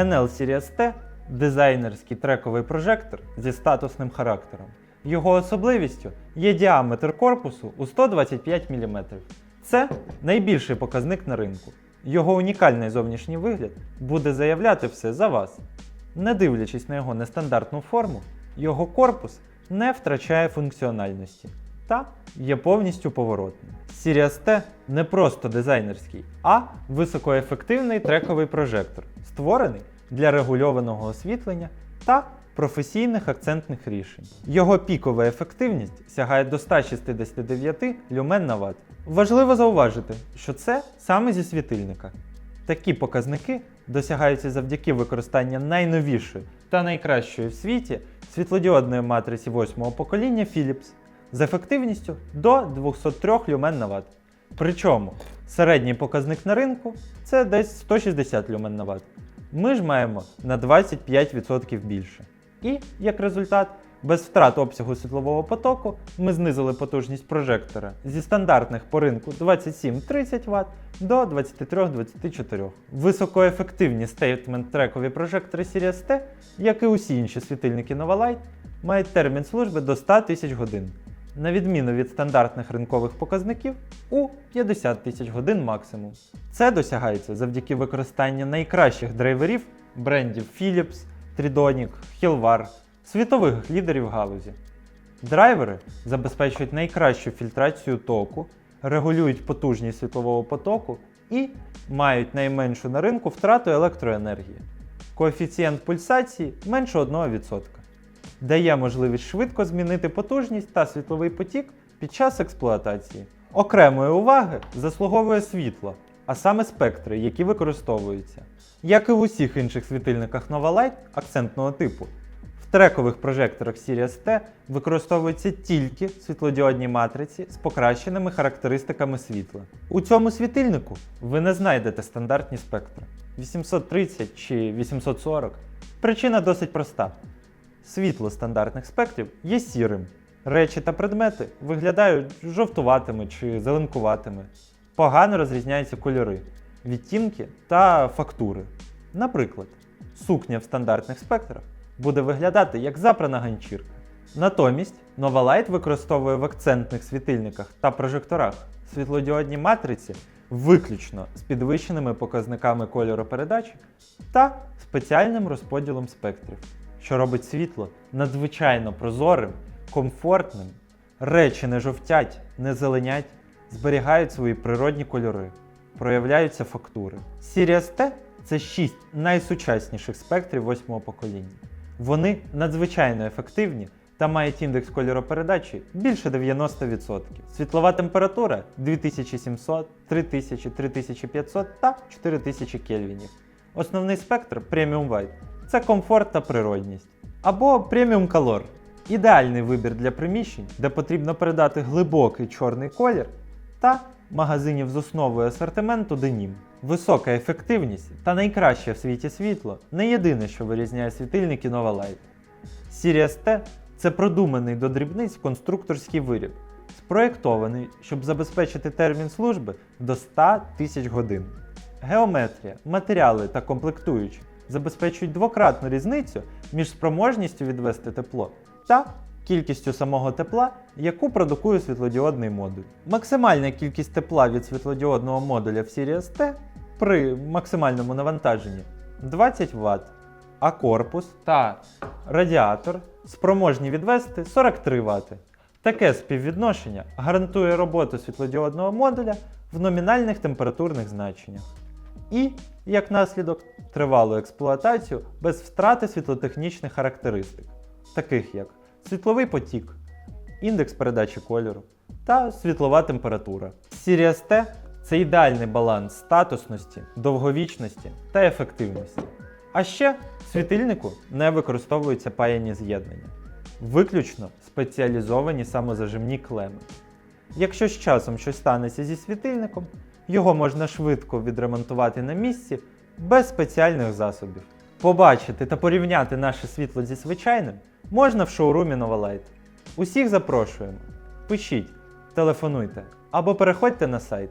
NL Series T дизайнерський трековий прожектор зі статусним характером. Його особливістю є діаметр корпусу у 125 мм. Це найбільший показник на ринку. Його унікальний зовнішній вигляд буде заявляти все за вас. Не дивлячись на його нестандартну форму, його корпус не втрачає функціональності та є повністю поворотним. Sirius T не просто дизайнерський, а високоефективний трековий прожектор, створений для регульованого освітлення та професійних акцентних рішень. Його пікова ефективність сягає до 169 люмен на ватт. Важливо зауважити, що це саме зі світильника. Такі показники досягаються завдяки використанню найновішої та найкращої в світі світлодіодної матриці 8-го покоління Philips з ефективністю до 203 люмен на ватт. Причому середній показник на ринку це десь 160 люмен на ватт. Ми ж маємо на 25% більше. І, як результат, без втрат обсягу світлового потоку ми знизили потужність прожектора зі стандартних по ринку 27-30 Вт до 23-24. Високоефективні стейтмент-трекові прожектори Series T, як і усі інші світильники Novalight, мають термін служби до 100 тисяч годин, на відміну від стандартних ринкових показників у 50 тисяч годин максимум. Це досягається завдяки використанню найкращих драйверів брендів Philips, Tridonic, Hilvar, світових лідерів галузі. Драйвери забезпечують найкращу фільтрацію току, регулюють потужність світлового потоку і мають найменшу на ринку втрату електроенергії. Коефіцієнт пульсації менше 1%. Дає можливість швидко змінити потужність та світловий потік під час експлуатації. Окремої уваги заслуговує світло, а саме спектри, які використовуються. Як і в усіх інших світильниках Novalight акцентного типу, в трекових прожекторах Sirius T використовуються тільки світлодіодні матриці з покращеними характеристиками світла. У цьому світильнику ви не знайдете стандартні спектри 830 чи 840. Причина досить проста. Світло стандартних спектрів є сірим. Речі та предмети виглядають жовтуватими чи зеленкуватими. Погано розрізняються кольори, відтінки та фактури. Наприклад, сукня в стандартних спектрах буде виглядати як запрана ганчірка. Натомість Novalight використовує в акцентних світильниках та прожекторах світлодіодні матриці виключно з підвищеними показниками кольоропередачі та спеціальним розподілом спектрів, що робить світло надзвичайно прозорим, комфортним. Речі не жовтять, не зеленять, зберігають свої природні кольори, проявляються фактури. Sirius T це 6 найсучасніших спектрів восьмого покоління. Вони надзвичайно ефективні та мають індекс кольоропередачі більше 90%. Світлова температура 2700, 3000, 3500 та 4000 кельвінів. Основний спектр Premium White це комфорт та природність. Або Premium Color ідеальний вибір для приміщень, де потрібно передати глибокий чорний колір та магазинів з основою асортименту денім. Висока ефективність та найкраще в світі світло не єдине, що вирізняє світильники Novalight. Sirius T це продуманий до дрібниць конструкторський виріб, спроєктований, щоб забезпечити термін служби до 100 тисяч годин. Геометрія, матеріали та комплектуючі забезпечують двократну різницю між спроможністю відвести тепло та кількістю самого тепла, яку продукує світлодіодний модуль. Максимальна кількість тепла від світлодіодного модуля в Sirius T при максимальному навантаженні 20 Вт, а корпус та радіатор спроможні відвести 43 Вт. Таке співвідношення гарантує роботу світлодіодного модуля в номінальних температурних значеннях. І, як наслідок, тривалу експлуатацію без втрати світлотехнічних характеристик, таких як світловий потік, індекс передачі кольору та світлова температура. Sirius T це ідеальний баланс статусності, довговічності та ефективності. А ще світильнику не використовуються паяні з'єднання, виключно спеціалізовані самозажимні клеми. Якщо з часом щось станеться зі світильником, його можна швидко відремонтувати на місці без спеціальних засобів. Побачити та порівняти наше світло зі звичайним можна в шоурумі Новолайт. Усіх запрошуємо. Пишіть, телефонуйте або переходьте на сайт.